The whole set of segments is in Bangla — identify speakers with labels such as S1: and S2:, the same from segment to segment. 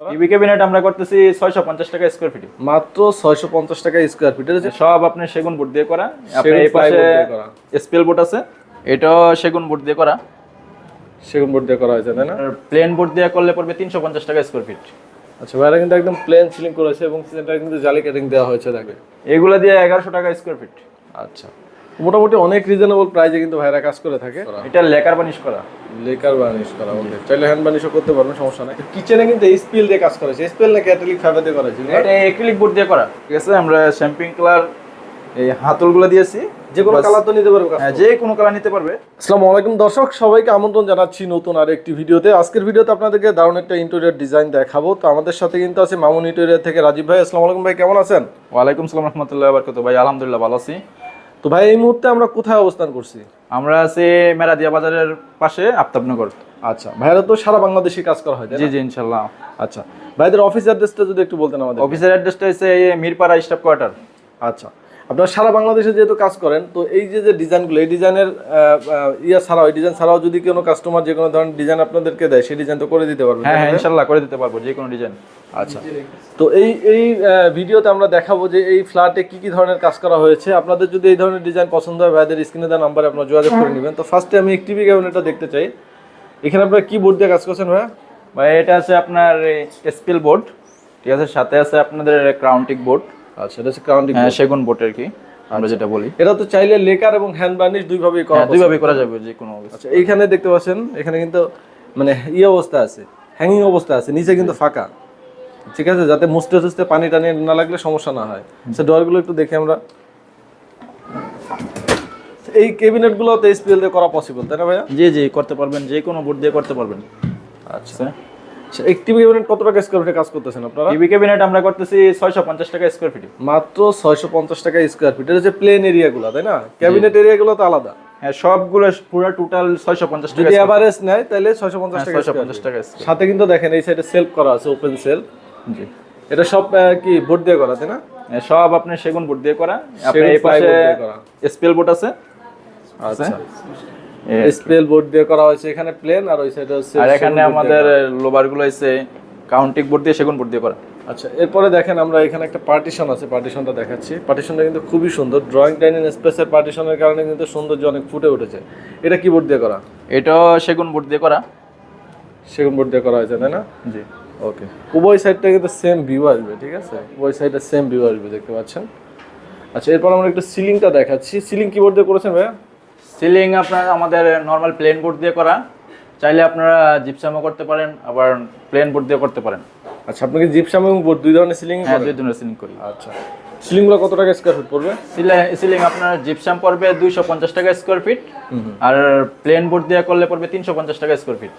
S1: টিভি ক্যাবিনেট আমরা করতেছি ছয়শো পঞ্চাশ টাকা স্কোয়ার ফিট
S2: মাত্র ছয়শো পঞ্চাশ টাকা স্কোয়ার ফিট এটা
S1: সব আপনার সেগুন বোর্ড দিয়ে করা আপনার এই পাশে। স্পেল বোর্ড আছে এটাও সেগুন বোর্ড দিয়ে করা।
S2: সেগুন বোর্ড দিয়ে করা হয়েছে তাই না?
S1: প্লেন বোর্ড দিয়ে করলে পড়বে তিনশো পঞ্চাশ টাকা স্কোয়ার ফিট
S2: আচ্ছা ভাইরা কিন্তু একদম প্লেন সিলিং করেছে এবং এটা কিন্তু জালি কাটিং দেওয়া হয়েছে দেখে
S1: এগুলো দিয়ে এগারোশো টাকা স্কোয়ার ফিট
S2: আচ্ছা। মোটামুটি অনেক রিজনেবল প্রাইসে কিন্তু ভাইরা কাজ করে থাকে।
S1: এটা লেকার বানিশ করা।
S2: লেকার বার্নিশ করা ওকে চাইলে হ্যান্ড বার্নিশও করতে পারবেন সমস্যা নাই। কিচেনে কিন্তু স্পিল দিয়ে কাজ করেছে স্পিল না ক্যাটালিক ফাইবার দিয়ে করেছে
S1: এটা এক্রিলিক বোর্ড দিয়ে করা। ঠিক আছে আমরা শ্যাম্পিং কালার এই হাতলগুলো দিয়েছি।
S2: যে কোনো কালার তো নিতে পারবে
S1: হ্যাঁ যে কোনো কালার নিতে পারবে।
S2: আসসালামু আলাইকুম দর্শক সবাইকে আমন্ত্রণ জানাচ্ছি নতুন আর একটি ভিডিওতে। আজকের ভিডিওতে আপনাদেরকে দারুণ একটা ইন্টেরিয়র ডিজাইন দেখাবো। তো আমাদের সাথে কিন্তু আছে মামুন ইন্টেরিয়র থেকে রাজীব ভাই। আসসালামু আলাইকুম ভাই কেমন আছেন?
S1: ওয়ালাইকুম সালাম রহমতুল্লাহ বারকাত ভাই আলহামদুলিল্লাহ ভালো আছি।
S2: তো ভাই এই মুহূর্তে আমরা কোথায় অবস্থান করছি?
S1: আমরা আছি মেরাদিয়া বাজারের পাশে আফতাবনগর।
S2: আচ্ছা ভাইরা তো সারা বাংলাদেশে কাজ করা হয়?
S1: জি জি ইনশাল্লাহ।
S2: আচ্ছা ভাইদের অফিস অ্যাড্রেসটা যদি একটু বলতেন আমাদের
S1: অফিসের অ্যাড্রেসটা হচ্ছে এই মিরপাড়া স্টাফ কোয়ার্টার।
S2: আচ্ছা আপনারা সারা বাংলাদেশে যেহেতু কাজ করেন তো এই যে যে ডিজাইনগুলো এই ডিজাইনের ইয়া ছাড়াও এই ডিজাইন ছাড়াও যদি কোনো কাস্টমার যে কোনো ধরনের ডিজাইন আপনাদেরকে দেয় সেই ডিজাইন তো করে দিতে পারবেন
S1: হ্যাঁ হ্যাঁ
S2: ভাই?
S1: ইনশাল্লাহ করে দিতে পারব যে কোনো ডিজাইন।
S2: আচ্ছা। তো এই এই ভিডিওতে আমরা দেখাবো যে এই ফ্ল্যাটে কি কি ধরনের কাজ করা হয়েছে। আপনাদের যদি এই ধরনের ডিজাইন পছন্দ হয় ভাইদের স্ক্রিনে দেওয়া নাম্বারে আপনারা যোগাযোগ করে নেবেন। তো ফার্স্টে আমি এক টিভি ক্যাবিনেটটা দেখতে চাই। এখানে আপনারা কি বোর্ড দিয়ে কাজ করছেন ভাইয়া?
S1: ভাই এটা আছে আপনার স্পিল বোর্ড ঠিক আছে? সাথে আছে আপনাদের ক্রাউন্টিক বোর্ড
S2: আচ্ছা এটা হচ্ছে ক্রাউন্ডিং
S1: হ্যাঁ সেগুন বোর্ড আর কি আমরা যেটা বলি।
S2: এটা তো চাইলে লেকার এবং হ্যান্ড বার্নিশ দুইভাবেই করা
S1: হ্যাঁ দুইভাবে করা যাবে যে কোনো
S2: আচ্ছা এইখানে দেখতে পাচ্ছেন এখানে কিন্তু মানে ইয়ে অবস্থা আছে হ্যাঙ্গিং অবস্থা আছে নিচে কিন্তু ফাঁকা। ঠিক আছে যাতে মুছতে টুছতে পানি টানি না লাগলে সমস্যা না হয়। সে ডোরগুলো একটু দেখি আমরা। এই ক্যাবিনেটগুলো তো দিয়ে করা পসিবল তাই না ভাইয়া?
S1: জি জি করতে পারবেন যে কোনো বোর্ড দিয়ে করতে পারবেন।
S2: আচ্ছা। আচ্ছা। একটি ক্যাবিনেট কত টাকা স্কোয়ার ফিটে কাজ করতেছেন আপনারা?
S1: টিভি ক্যাবিনেট আমরা করতেছি ছয়শো পঞ্চাশ টাকা স্কোয়ার ফিট
S2: মাত্র ছয়শো পঞ্চাশ টাকা স্কোয়ার ফিট এটা হচ্ছে প্লেন এরিয়াগুলো তাই না? ক্যাবিনেট এরিয়াগুলো তো আলাদা।
S1: হ্যাঁ সবগুলো পুরো টোটাল ছয়শো পঞ্চাশ টাকা
S2: যদি অ্যাভারেজ নেয় তাহলে ছয়শো পঞ্চাশ টাকা
S1: ছয়শো
S2: square
S1: পঞ্চাশ
S2: feet।
S1: টাকা
S2: সাথে কিন্তু দেখেন এই সাইডে সেলফ করা আছে ওপেন সেল
S1: জি।
S2: এটা সব কি বোর্ড দিয়ে করা তাই না?
S1: হ্যাঁ, সব আপনার সেগুন বোর্ড দিয়ে করা। এই পাশে। স্পেল বোর্ড আছে?
S2: আচ্ছা। স্পেল বোর্ড দিয়ে করা হয়েছে এখানে প্লেন আর ওই সাইডে হচ্ছে
S1: আর এখানে আমাদের লোবারগুলো আছে কাউন্টিক বোর্ড দিয়ে সেগুন বোর্ড দিয়ে করা।
S2: আচ্ছা এরপরে দেখেন আমরা এখানে একটা পার্টিশন আছে পার্টিশনটা দেখাচ্ছি। পার্টিশনটা কিন্তু খুবই সুন্দর। ড্রয়িং ডাইনিং স্পেসের পার্টিশনের কারণে কিন্তু সৌন্দর্য অনেক ফুটে উঠেছে। এটা কি বোর্ড দিয়ে করা?
S1: এটাও সেগুন বোর্ড দিয়ে করা।
S2: সেগুন বোর্ড দিয়ে করা হয়েছে তাই না?
S1: জি।
S2: ওকে উভয় সাইডটা কিন্তু সেম ভিউ আসবে ঠিক আছে? উভয় সাইডটা সেম ভিউ আসবে দেখতে পাচ্ছেন? আচ্ছা এরপর আমরা একটু সিলিংটা দেখাচ্ছি। সিলিং কিবোর্ড দিয়ে করেছেন ভাইয়া?
S1: সিলিং আপনার আমাদের নর্মাল প্লেন বোর্ড দিয়ে করা। চাইলে আপনারা জিপসামও করতে পারেন আবার প্লেন বোর্ড দিয়ে করতে পারেন।
S2: আচ্ছা আপনাকে জিপসাম এবং বোর্ড দুই ধরনের সিলিং
S1: হ্যাঁ দুই ধরনের সিলিং করি।
S2: আচ্ছা সিলিংগুলো কত টাকা স্কোয়ার ফিট পড়বে?
S1: সিলিং আপনার জিপসাম পড়বে দুইশো পঞ্চাশ টাকা স্কোয়ার ফিট আর প্লেন বোর্ড দিয়ে করলে পড়বে তিনশো পঞ্চাশ টাকা স্কোয়ার ফিট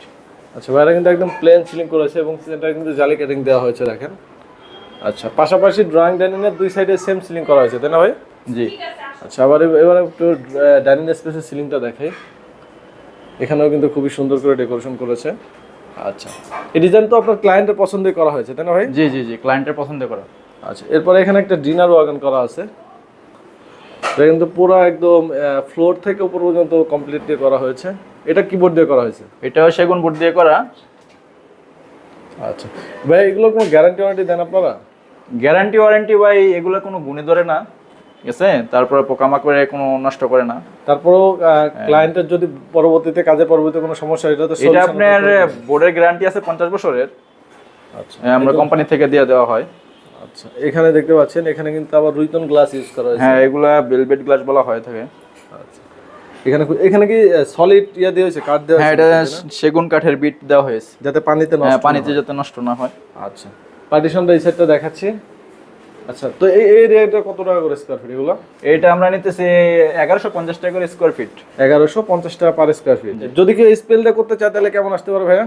S2: আচ্ছা ভাইরা কিন্তু একদম প্লেন সিলিং করেছে এবং এটা কিন্তু জালি কাটিং দেওয়া হয়েছে দেখেন। আচ্ছা পাশাপাশি ড্রয়িং ডাইনিং এর দুই সাইডে সেম সিলিং করা হয়েছে তাই না ভাই?
S1: জি।
S2: আচ্ছা আবার এবার একটু ডাইনিং স্পেসের সিলিংটা দেখাই। এখানেও কিন্তু খুবই সুন্দর করে ডেকোরেশন করেছে। আচ্ছা। এই ডিজাইন তো আপনার ক্লায়েন্টের পছন্দই করা হয়েছে তাই না ভাই?
S1: জি জি জি ক্লায়েন্টের পছন্দ করা।
S2: আচ্ছা এরপরে এখানে একটা ডিনার ওয়াগন করা আছে। এটা কিন্তু পুরো একদম ফ্লোর থেকে উপর পর্যন্ত কমপ্লিট দিয়ে করা হয়েছে। এটা কিবোর্ড দিয়ে করা হয়েছে?
S1: এটাও সেগুন বোর্ড দিয়ে করা।
S2: আচ্ছা। ভাই এগুলো কোনো গ্যারান্টি ওয়ারেন্টি দেন আপনারা?
S1: গ্যারান্টি ওয়ারেন্টি ভাই এগুলো কোনো গুণে ধরে না। ঠিক আছে? তারপরে পোকামাকড়ে কোনো নষ্ট করে না।
S2: তারপরেও ক্লায়েন্টের যদি পরবর্তীতে পরবর্তীতে কোনো সমস্যা হয়, এটা তো
S1: এটা আপনার বোর্ডের গ্যারান্টি আছে পঞ্চাশ বছরের।
S2: আচ্ছা।
S1: হ্যাঁ, আমরা কোম্পানি থেকে দিয়ে দেওয়া হয়।
S2: আচ্ছা এখানে দেখতে পাচ্ছেন এখানে কিন্তু আবার রুইতন গ্লাস ইউজ করা হয়েছে।
S1: হ্যাঁ এগুলা গ্লাস বলা হয় থাকে।
S2: আচ্ছা। এখানে এখানে কি সলিড ইয়া দিয়ে হয়েছে কাঠ দেওয়া
S1: হ্যাঁ এটা সেগুন কাঠের বিট দেওয়া হয়েছে।
S2: যাতে পানিতে
S1: হ্যাঁ
S2: নষ্ট
S1: পানিতে যাতে নষ্ট না হয়।
S2: আচ্ছা। পার্টিশনটা এই সাইডটা দেখাচ্ছি। আচ্ছা তো এই কত টাকা করে স্কোয়ার ফিট এগুলো?
S1: এটা আমরা নিতেছি এগারোশো পঞ্চাশ টাকা করে স্কোয়ার ফিট
S2: এগারোশো পঞ্চাশ টাকা পার স্কোয়ার ফিট যদি কেউ করতে চায় তাহলে কেমন আসতে ভাইয়া?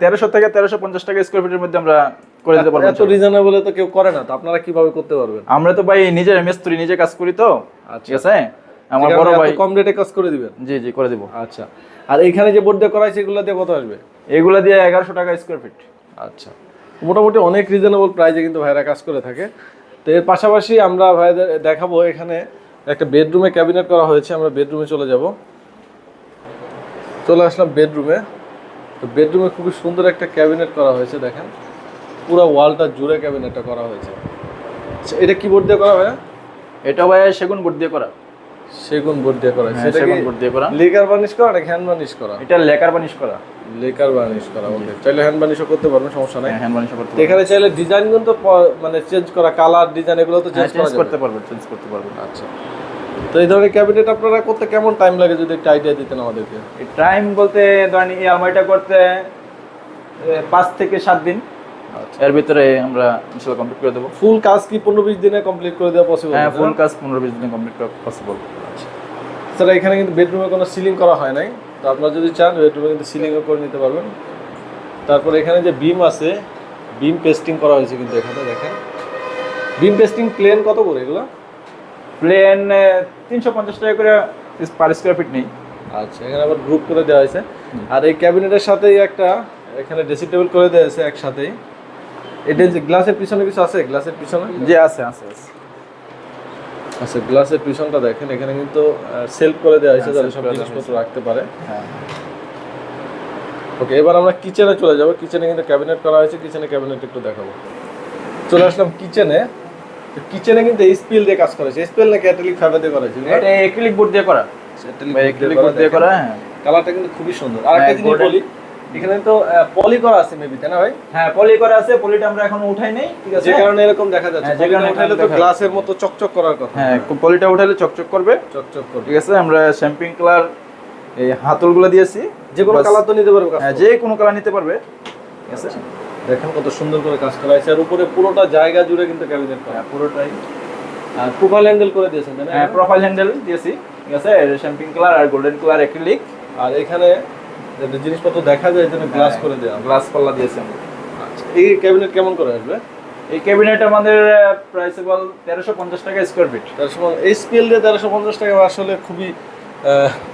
S1: তেরোশো থেকে তেরোশো পঞ্চাশ টাকা স্কোয়ার ফিটের মধ্যে আমরা করে দিতে পারব
S2: এত রিজনেবল তো কেউ করে না তো আপনারা কীভাবে করতে পারবেন?
S1: আমরা তো ভাই নিজের মিস্ত্রি নিজে কাজ করি তো। ঠিক আছে? আমার বড় ভাই
S2: কম রেটে কাজ করে দিবেন?
S1: জি জি করে দিব।
S2: আচ্ছা। আর এখানে যে বোর্ড দিয়ে করা হয়েছে এগুলো দিয়ে কত আসবে?
S1: এগুলা দিয়ে এগারোশো টাকা স্কোয়ার ফিট
S2: আচ্ছা। মোটামুটি অনেক রিজনেবল প্রাইসে কিন্তু ভাইরা কাজ করে থাকে। তো এর পাশাপাশি আমরা ভাইদের দেখাবো এখানে একটা বেডরুমে ক্যাবিনেট করা হয়েছে আমরা বেডরুমে চলে যাব। চলে আসলাম বেডরুমে তো বেডরুমে খুবই সুন্দর একটা ক্যাবিনেট করা হয়েছে দেখেন। পুরো ওয়ালটা জুড়ে ক্যাবিনেটটা করা হয়েছে। আচ্ছা, এটা কি বোর্ড দিয়ে করা ভাইয়া?
S1: এটা ভাই সেগুন বোর্ড দিয়ে করা।
S2: সেগুন বোর্ড দিয়ে করা
S1: হ্যাঁ, সেগুন বোর্ড দিয়ে করা।
S2: লেকার বার্নিশ করা নাকি হ্যান্ড বার্নিশ করা?
S1: এটা লেকার করা।
S2: লেকার বার্নিশ করা ওকে চাইলে হ্যান্ড বার্নিশও করতে পারবেন সমস্যা নাই।
S1: হ্যান্ড করতে
S2: এখানে চাইলে ডিজাইন কিন্তু মানে চেঞ্জ করা কালার ডিজাইন এগুলো তো চেঞ্জ করা
S1: করতে পারবে চেঞ্জ করতে পারবে
S2: আচ্ছা। তো এই ধরনের ক্যাবিনেট আপনারা করতে কেমন টাইম লাগে যদি একটা আইডিয়া দিতেন আমাদেরকে?
S1: টাইম বলতে ধরেন এই আলমারিটা করতে পাঁচ থেকে সাত দিন।
S2: আচ্ছা।
S1: এর ভিতরে আমরা ইনশাল্লাহ কমপ্লিট করে দেবো।
S2: ফুল কাজ কি পনেরো বিশ দিনে কমপ্লিট করে দেওয়া পসিবল
S1: হ্যাঁ ফুল কাজ পনেরো বিশ দিনে কমপ্লিট করা পসিবল
S2: স্যার এখানে কিন্তু বেডরুমে কোনো সিলিং করা হয় নাই। তো আপনারা যদি চান বেডরুমে কিন্তু সিলিংও করে নিতে পারবেন। তারপর এখানে যে বিম আছে বিম পেস্টিং করা হয়েছে কিন্তু এখানে দেখেন। বিম পেস্টিং প্লেন কত করে এগুলো?
S1: প্লেন তিনশো পঞ্চাশ টাকা করে পার স্কোয়ার ফিট নেই।
S2: আচ্ছা এখানে আবার গ্রুপ করে দেওয়া হয়েছে। আর এই ক্যাবিনেটের সাথেই একটা এখানে ড্রেসিং টেবিল করে দেওয়া হয়েছে একসাথেই। এটা যে গ্লাসের পিছনে কিছু আছে? গ্লাসের পিছনে?
S1: যে আছে আছে আছে।
S2: আচ্ছা গ্লাসের পিছনটা দেখেন এখানে কিন্তু সেলফ করে দেওয়া হয়েছে
S1: হ্যাঁ,
S2: যাতে সব জিনিসপত্র রাখতে পারে।
S1: হ্যাঁ।
S2: ওকে এবার আমরা কিচেনে চলে যাব। কিচেনে কিন্তু ক্যাবিনেট করা হয়েছে কিচেনে ক্যাবিনেট একটু দেখাবো। চলে আসলাম কিচেনে কিচেনে কিন্তু স্পিল দিয়ে কাজ করা হয়েছে। স্পিল নাকি অ্যাটেলিক ফাইবার দিয়ে করা হয়েছে?
S1: এটা এক্রিলিক বোর্ড দিয়ে করা। এক্রিলিক বোর্ড দিয়ে করা হ্যাঁ।
S2: কালারটা কিন্তু খুবই সুন্দর। আর একটা
S1: হ্যাঁ,
S2: জিনিস বলি এখানে তো পলি করা আছে মেবি তাই না ভাই?
S1: হ্যাঁ পলি করা আছে পলিটা আমরা এখনও উঠাই নেই ঠিক আছে?
S2: যে কারণে এরকম দেখা যাচ্ছে
S1: হ্যাঁ, যে কারণে
S2: উঠাইলে তো গ্লাসের মতো চকচক করার কথা।
S1: হ্যাঁ পলিটা উঠালে চকচক করবে।
S2: চকচক করবে।
S1: ঠিক আছে আমরা শ্যাম্পিং কালার এই হাতলগুলো দিয়েছি।
S2: যে কোনো কালার তো নিতে পারবে
S1: হ্যাঁ যে কোনো কালার নিতে পারবে। ঠিক আছে?
S2: দেখেন কত সুন্দর করে কাজ করা হয়েছে আর উপরে পুরোটা জায়গা জুড়ে কিন্তু ক্যাবিনেট করা।
S1: হ্যাঁ পুরোটাই।
S2: আর প্রোফাইল হ্যান্ডেল করে দিয়েছেন
S1: হ্যাঁ প্রোফাইল হ্যান্ডেল দিয়েছি ঠিক আছে? শ্যাম্পিং কালার আর গোল্ডেন কালার অ্যাক্রিলিক
S2: আর এখানে জিনিসপত্র দেখা যায় জন্য গ্লাস করে দেওয়া
S1: গ্লাস পাল্লা দিয়েছি আমরা
S2: আচ্ছা। এই ক্যাবিনেট কেমন করে আসবে?
S1: এই ক্যাবিনেট আমাদের প্রাইস বল তেরোশো পঞ্চাশ টাকা স্কোয়ার ফিট
S2: তার সময় এই স্কেল দিয়ে তেরোশো পঞ্চাশ টাকা আসলে খুবই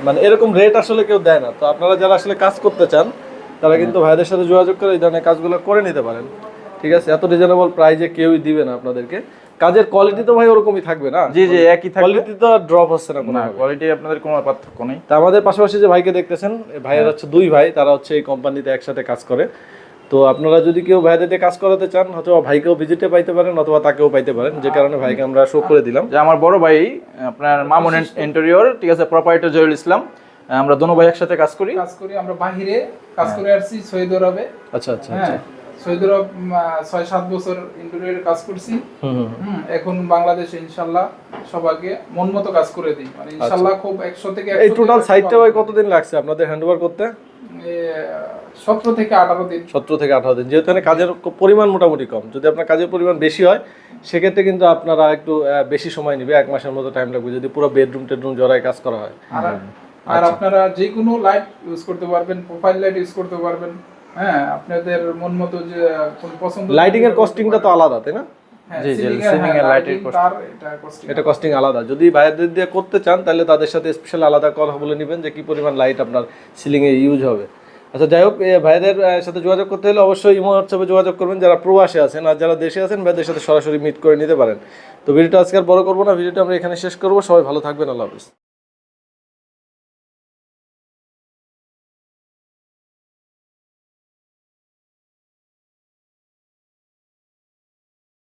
S2: মানে এরকম রেট আসলে কেউ দেয় না। তো আপনারা যারা আসলে কাজ করতে চান তারা কিন্তু ভাইদের সাথে যোগাযোগ করে এই ধরনের কাজগুলো করে নিতে পারেন। ঠিক আছে? এত রিজনেবল প্রাইজে কেউই দিবে না আপনাদেরকে। কাজের কোয়ালিটি তো ভাই ওরকমই থাকবে না।
S1: জি জি একই থাকবে।
S2: কোয়ালিটি তো ড্রপ হচ্ছে না কোনো
S1: না কোয়ালিটি আপনাদের কোনো পার্থক্য নেই।
S2: তা আমাদের পাশাপাশি যে ভাইকে দেখতেছেন এই ভাইয়ের হচ্ছে দুই ভাই তারা হচ্ছে এই কোম্পানিতে একসাথে কাজ করে। তো আপনারা যদি কেউ ভাইদের কাজ করাতে চান অথবা ভাইকেও ভিজিটে পাইতে পারেন অথবা তাকেও পাইতে পারেন যে কারণে ভাইকে আমরা শো করে দিলাম।
S1: যে আমার বড় ভাই আপনার মামুন ইন্টেরিয়র ঠিক আছে প্রপারেটর জহিরুল ইসলাম। আমরা দোনো ভাই একসাথে কাজ করি।
S3: কাজ করি আমরা বাহিরে কাজ করে আসছি সৌদি আরবে
S2: আচ্ছা আচ্ছা
S3: হ্যাঁ। সৌদি আরব ছয় সাত বছর ইন্টারভিউয়ের কাজ করছি। এখন বাংলাদেশে ইনশাল্লাহ সবাইকে মন মতো কাজ করে দিই। মানে ইনশাল্লাহ খুব একশো থেকে
S2: এই টোটাল সাইটটা ভাই কতদিন লাগছে আপনাদের হ্যান্ডওভার করতে?
S3: সতেরো থেকে আঠারো দিন।
S2: সতেরো থেকে আঠারো দিন। যেহেতু এখানে কাজের পরিমাণ মোটামুটি কম। যদি আপনার কাজের পরিমাণ বেশি হয় সেক্ষেত্রে কিন্তু আপনারা একটু আহ, বেশি সময় নেবে। এক মাসের মতো টাইম লাগবে যদি পুরো বেডরুম টেডরুম জড়ায় কাজ করা হয়।
S3: আর আর আপনারা যে কোনো লাইট ইউজ করতে পারবেন প্রোফাইল লাইট ইউজ করতে পারবেন। হ্যাঁ আপনাদের মন মতো যে কোন পছন্দ
S2: লাইটিং এর কস্টিংটা তো আলাদা তাই না?
S3: হ্যাঁ,
S1: জি, জি,
S3: ceiling এর, হ্যাঁ, এটা
S2: এটা কস্টিং আলাদা। যদি ভাইয়াদের দিয়ে করতে চান তাহলে তাদের সাথে স্পেশাল আলাদা কথা বলে নেবেন যে কি পরিমাণ লাইট আপনার সিলিং এ ইউজ হবে। আচ্ছা যাই হোক ভাইদের সাথে যোগাযোগ করতে হলে অবশ্যই ইমো হোয়াটসঅ্যাপে যোগাযোগ করবেন। যারা প্রবাসে আছেন আর যারা দেশে আছেন ভাইদের সাথে সরাসরি মিট করে নিতে পারেন। তো ভিডিওটা আজকে আর বড় করব না ভিডিওটা আমরা এখানে শেষ করব। সবাই ভালো থাকবেন আল্লাহ হাফিজ।